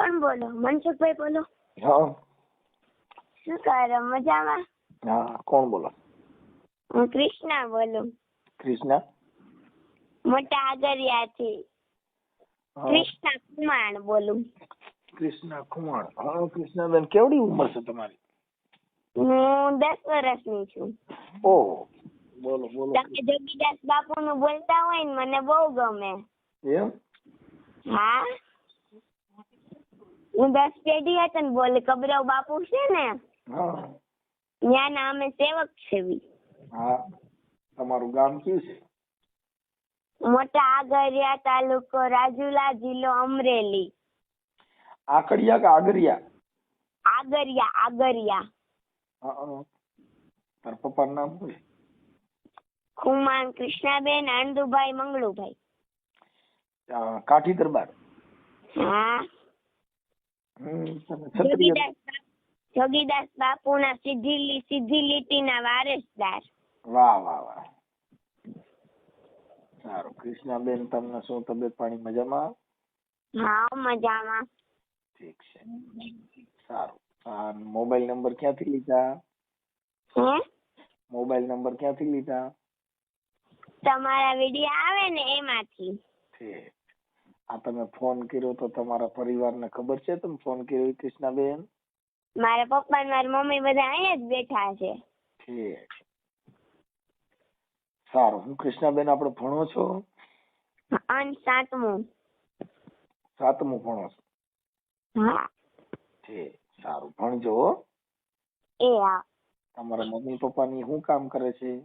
કોણ બોલો મનસુખભાઈ બોલો. હા. શું કરો મજામાં? હા કોણ બોલો? હું કૃષ્ણા બોલું. કૃષ્ણા મોટા આગરિયાથી કૃષ્ણા કુમાણ બોલું. ક્રિષ્ના કુમાર હા કૃષ્ણાબેન કેવડી ઉંમર છે તમારી? હું દસ વર્ષની છું. ઓહો બોલો બોલો. તમે જોગીદાસ બાપુ નું બોલતા હોય ને મને બહુ ગમે. એમ? હા. હું દસ પેઢી હતા ને બોલે કબરાવ બાપુ છે ને ત્યાં ના અમે સેવક છે હા. તમારું ગામ કયું છે? મોટા આગરિયા તાલુકો રાજુલા જિલ્લો અમરેલી. આકડિયા કે આગરિયા? આગરિયા આગરિયા. હા. તારા પપ્પાનું નામ શું છે? ખુમાન કૃષ્ણાબેન આનંદુભાઈ મંગળુભાઈ. કાઠી દરબાર? હા. જોગીદાસ બાપુ ના સીધી સીધી લીટી ના વારસદાર. વાહ વાહ વાહ. સારું. કૃષ્ણાબેન તમને શું તબિયત પાણી મજામાં? હા મજામાં. ઠીક છે. સારું. મોબાઈલ નંબર ક્યાંથી લીધા? હે? મોબાઈલ નંબર ક્યાંથી લીધા? તમારા વીડિયો આવે ને એમાંથી. ઠીક. આ તમે ફોન કર્યો તો તમારા પરિવારને ખબર છે? તમે ફોન કર્યો કૃષ્ણાબેન મારા પપ્પા ને મારી મમ્મી બધા અહીંયા જ બેઠા છે. ઠીક. સારું. હું કૃષ્ણાબેન આપણે ભણો છો? અન સાતમું. સાતમું ભણો છો? હા. ઠીક. સારું. ભણજો. એ હા. તમારા મમ્મી પપ્પાની શું કામ કરે છે?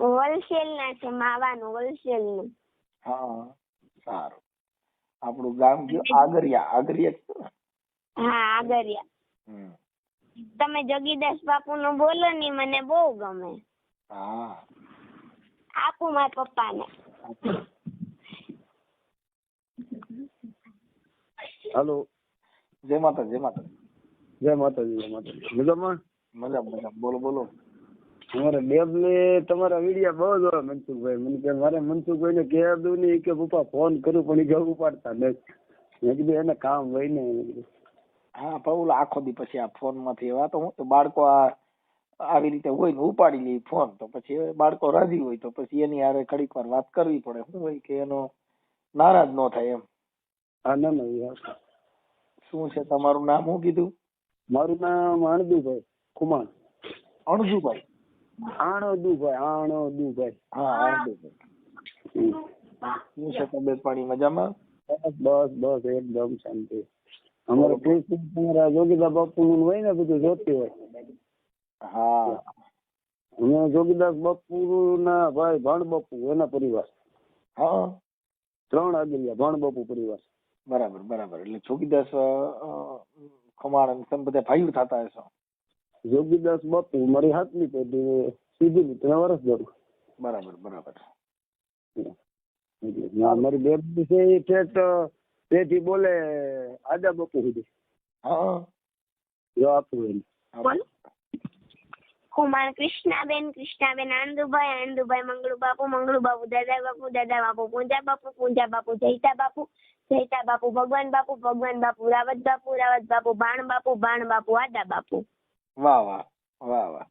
હોલસેલ ના છે માવાનું હોલસેલનું હા સારું. આપણું ગામ કયું આગરિયા આગરિયા ને? હા આગરિયા. તમે જગીદાસ બાપુ નું બોલો ને મને બહુ ગમે. હા. આપું મારા પપ્પાને. હાલો. જય માતા જય માતા જય માતાજી જય માતાજી. મજામાં? મજા મજા બોલો બોલો. અમારે ડેબને તમારા વિડિયા બહુ જ હોય મનસુખભાઈ. મને કે મારે મનસુખભાઈને કહેવા દઉં ને કે પપ્પા ફોન કરું પણ એ કે ઉપાડતા નથી. મેં કીધું એને કામ હોય ને. હા પણ ઓલા આખો દી પછી આ ફોનમાંથી એવા તો હું તો બાળકો આ આવી રીતે હોય ને ઉપાડી લે ફોન. તો પછી બાળકો રાજી હોય તો પછી એની હારે ઘડીક વાર વાત કરવી પડે. શું હોય કે એનો નારાજ ન થાય એમ. હા ના ના શું છે તમારું નામ? શું કીધું? મારું નામ આણદુભાઈ કુમાર. અણજુભાઈ. આણદુભાઈ આણદુભાઈ હા અણજુભાઈ હમ. શું છે તબિયત પાણી મજામાં? બસ બસ એકદમ શાંતિ. અમારે કૃષ્ણ તમારા જોગીદા બાપુ નું હોય ને બધું જોતી હોય. હા. અમે જોગીદાસ બાપુ ના ભાઈ ભાણ બાપુ એના પરિવાર. હા. ત્રણ આગળિયા ભાણ બાપુ પરિવાર. બરાબર બરાબર. એટલે જોગીદાસ ખમાણ તમે બધા ભાઈઓ થતા હશો. જોગીદાસ બાપુ મારી હાથની પેઢી સીધી ત્રણ વર્ષ દરું બરાબર બરાબર. મારી બેબી છે એ ઠેઠ પેઢી બોલે આદા બાપુ સુધી. હા. જો આપું કુમાર કૃષ્ણાબેન કૃષ્ણાબેન આંદુભાઈ આંદુભાઈ મંગળુ બાપુ મંગળુ બાપુ દાદા બાપુ દાદા બાપુ પૂંજા બાપુ પૂંજા બાપુ જયતા બાપુ જયતા બાપુ ભગવાન બાપુ ભગવાન બાપુ રાવત બાપુ રાવત બાપુ બાણ બાપુ બાણ બાપુ આદા બાપુ. વાહ વાહ વાહ વાહ.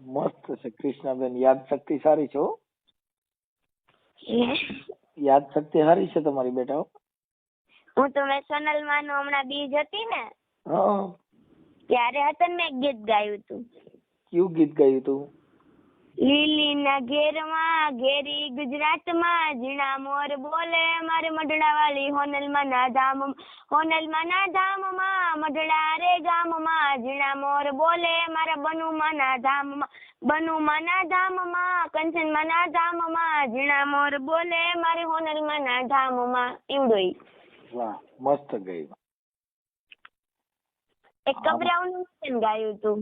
મસ્ત છે. કૃષ્ણાબેન યાદ શક્તિ સારી છે હો. યાદ શક્તિ સારી છે તમારી બેટા હું. તો મેં સોનલમાં નું હમણાં બીજ હતી ને. ત્યારે હતા ને મેં ગીત ગાયું હતું. કયું ગીત ગાયું તું લીલીના ઘેરમાં ઘેરી ગુજરાતમાં ઝીણા મોર બોલે મારે મઢડા વાળી હોનલમાં ના ધામ હોનલમાં ના ધામમાં મઢડા રે ગામમાં ઝીણા મોર બોલે મારા બનુમાં ના ધામમાં. બનુમાં ના ધામમાં કંચનમાં ના ધામમાં ઝીણા મોર બોલે મારી હોનર ના ધામમાં. માં ઈ. વાહ મસ્ત ગઈ. એક કબરાઉનું વચન ગાયું હતું.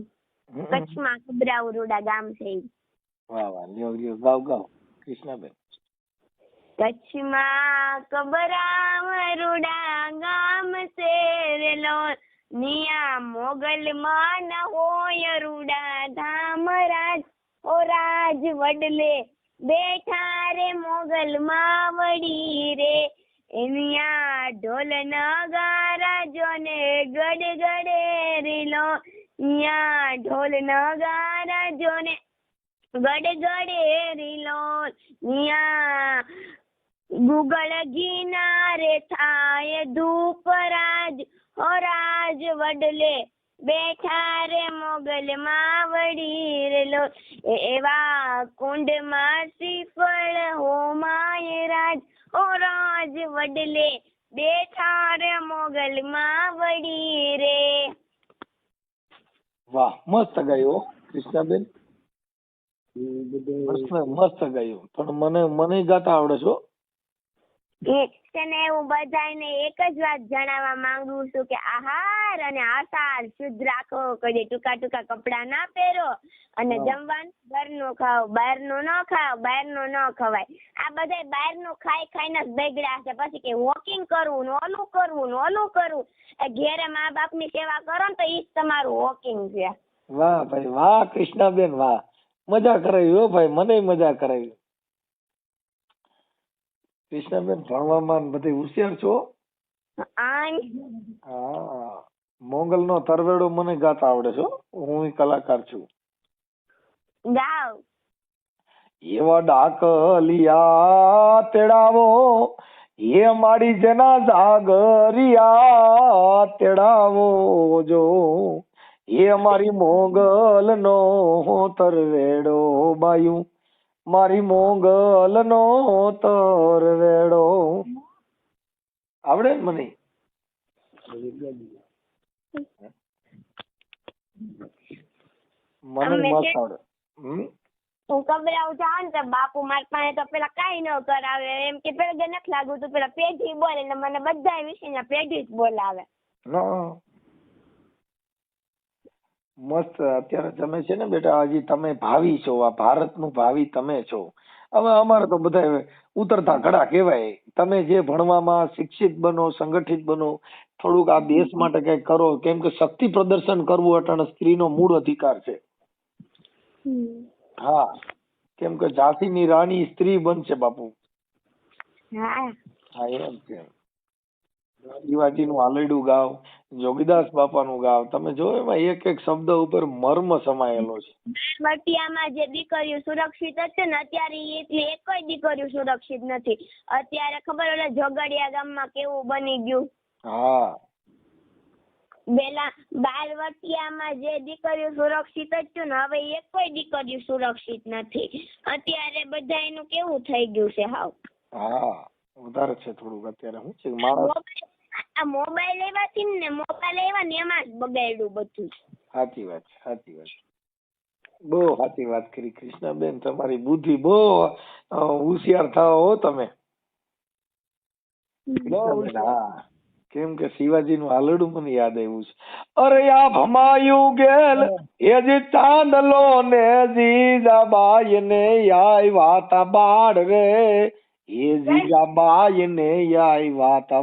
કચ્છમાં કબરાઉ રૂડા ગામ છે વાહ વાહ લ્યો લ્યો ગાવ ગાવ. કૃષ્ણાબેન. કચ્છમાં કબરાવરુડા ગામ શેરેલો. નિયા મોગલ માં હોય રૂડા ધામ રાજ. ઓ રાજ વડલે બેઠા રે મોગલ માં વડી રે ઢોલ નગારા જોને ગડ ગડે રીલો. યા ઢોલ નગારા જોને ગડ ગડે રીલો. યા ગુગળ ગિનારે થાય ધૂપ રાજ હો રાજ વડલે. બેઠા રે મોગલ માવડી રેલો એવા કુંડમાં શ્રીફળ હોમાય રાજ ઓ રાજ વડલે. બેઠા રે મોગલ માવડી રે. વાહ મસ્ત ગયો હો, કૃષ્ણાબેન મસ્ત ગયો. પણ મને મને ગાતા આવડે છે છે હું બધાને એક જ વાત જણાવવા માંગુ છું કે આહાર અને આસાર શુદ્ધ રાખો કદી ટૂંકા ટૂંકા કપડાં ના પહેરો અને. જમવાનું ઘરનું ખાઓ બહારનું ન ખાઓ બહારનું ન ખવાય. આ બધાય બહારનું ખાઈ ખાઈને જ બગડ્યા છે. પછી કે વોકિંગ કરવું ને ઓલું કરવું ને ઓલું કરવું. એ ઘેરે મા બાપની સેવા કરો ને તો ઈ જ તમારું વોકિંગ છે. વાહ ભાઈ વાહ કૃષ્ણાબેન વાહ. મજા કરાવી હો ભાઈ મને મજા કરાવી. કૃષ્ણાબેન ભણવામાં બધે હોશિયાર છો? હા. મોગલ નો તરવેડો મને ગાતા આવડે છે હું. કલાકાર છું. ગાવ. એવા ડાકલિયા તેડાવો. એ મારી જેના જાગરિયા તેડાવો જો. એ મારી મોગલ નો તરવેડો બાયું. મારી મોંગલ નો તરવેડો આવડે મને? મને મસ્ત આવડે. હું જાઉં ને તો બાપુ મારી પાસે તો પેલા કાઈ ન કરાવે. એમ કે પેલા કે નથી લાગુ તો પેલા પેઢી બોલે એટલે મને બધા વિશે પેઢી જ બોલાવે. ના મસ્ત અત્યારે તમે છે ને બેટા હજી તમે ભાવિ છો આ ભારતનું ભાવિ તમે છો. હવે અમારે તો બધા ઉતરતા ઘડા કહેવાય. તમે જે ભણવામાં શિક્ષિત બનો સંગઠિત બનો થોડુંક આ દેશ માટે કઈ કરો કેમ કે શક્તિ પ્રદર્શન કરવું અટાણે સ્ત્રીનો મૂળ અધિકાર છે. હા કેમ કે ઝાંસીની રાણી સ્ત્રી બનશે બાપુ. હા. હા એમ છે. શિવાજીનું આલેડું ગાવ જોગીદાસ બાપાનું ગાવ. તમે જો એમાં એક એક શબ્દ ઉપર મર્મ સમાયેલો છે. વટિયામાં જે દીકરીઓ સુરક્ષિત હતી ને અત્યારે એટલી એક જ દીકરીઓ સુરક્ષિત નથી. અત્યારે ખબર ઓલા ઝઘડિયા ગામમાં કેવું બની ગયું? હા. પેલા બાલવટિયામાં જે દીકરીઓ સુરક્ષિત જ છે ને હવે એક કોઈ દીકરીઓ સુરક્ષિત નથી. અત્યારે બધા એનું કેવું થઈ ગયું છે હાવ? હા વધારે છે થોડુંક અત્યારે. શું છે? માણસ આ મોબાઈલ એવાથી ને મોબાઈલ એવા ને એમાં જ બગાડ્યું બધું. સાચી વાત સાચી વાત બહુ સાચી વાત કરી કૃષ્ણાબેન તમારી બુદ્ધિ બહુ હોશિયાર થાઓ હો તમે. કેમ કે શિવાજી નું આલડું મને યાદ આવ્યું છે. અરે આ ભમાયું ગેલ એ જે ચાંદલો ને જીજાબાઈ ને આય વાતા બાળ રે. એ જીજાબાઈ ને આય વાતા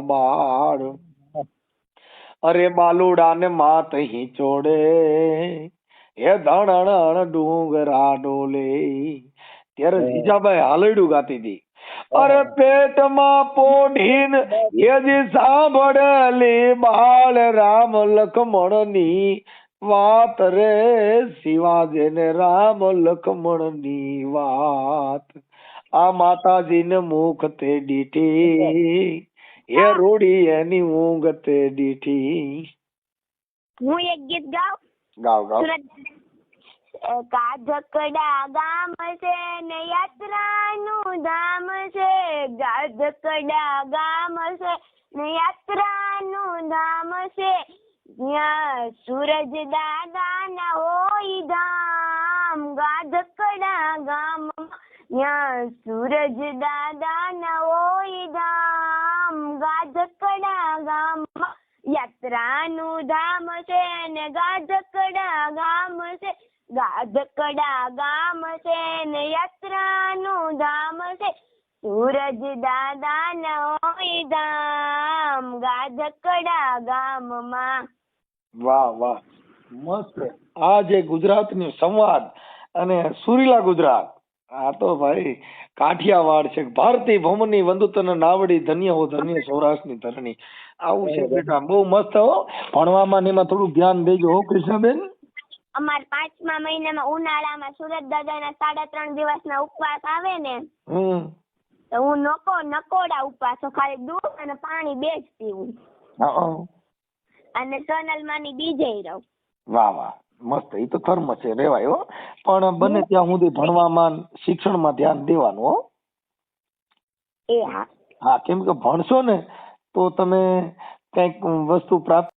અરે બાલુડા ને માત ચોડે. એ ધણણ ડુંગરા ડોલે. ત્યારે જીજાબાઈ હાલરડું ગાતી હતી. અરે પેટમાં પોઢીન એ જી સાંભળેલી બાળ રામ લખમણની વાત રે. શિવાજી ને રામ લખમણની વાત. આ માતાજી ને મુખ તે દીઠી એ રૂડી એની ઊંઘ તે દીઠી. હું એક ગીત ગાઉં? ગાવ ગાવ. સુરત ગામ. છે ને યાત્રાનું ધામ છે. ગાધકડા ગામ છે ને યાત્રાનું ધામ છે. ત્યાં સૂરજ દાદાના હોય ધામ. ગાધકડા ગામ ત્યાં સૂરજ દાદા નવો ધામ ગાજકડા ગામ. યાત્રાનું ધામ છે ને ગાજકડા ગામ છે. ગાજકડા ગામ છે ને યાત્રાનું ધામ છે. સૂરજ દાદા નવો ધામ, ગાધકડા ગામમાં. વાહ વાહ. મસ્ત. આ જે ગુજરાતની સંવાદ અને સુરીલા ગુજરાત. આ તો ભાઈ કાઠિયાવાડ છે. ભારતી ભમની વંદુતન નાવડી ધન્ય હો ધન્ય સૌરાષ્ટ્રની ધરણી. આવું છે બેટા બહુ મસ્ત હો. ભણવામાં ને એમાં થોડું ધ્યાન દેજો હો કૃષ્ણબેન. અમાર પાંચમા મહિનામાં ઉનાળામાં સુરત દાદાના સાડા ત્રણ દિવસના ઉપવાસ આવે ને હમ. તો હું નકો નકોડા ઉપવાસો ખાલી દૂધ અને પાણી બે જ પીવું. અને સોનલ માની બીજે રહું. વાહ વાહ. મસ્ત એ તો ધર્મ છે રેવાય હો. પણ બને ત્યાં સુધી ભણવામાં શિક્ષણમાં ધ્યાન દેવાનું હો. એ હા. હા કેમ કે ભણશો ને તો તમે કંઈક વસ્તુ પ્રાપ્ત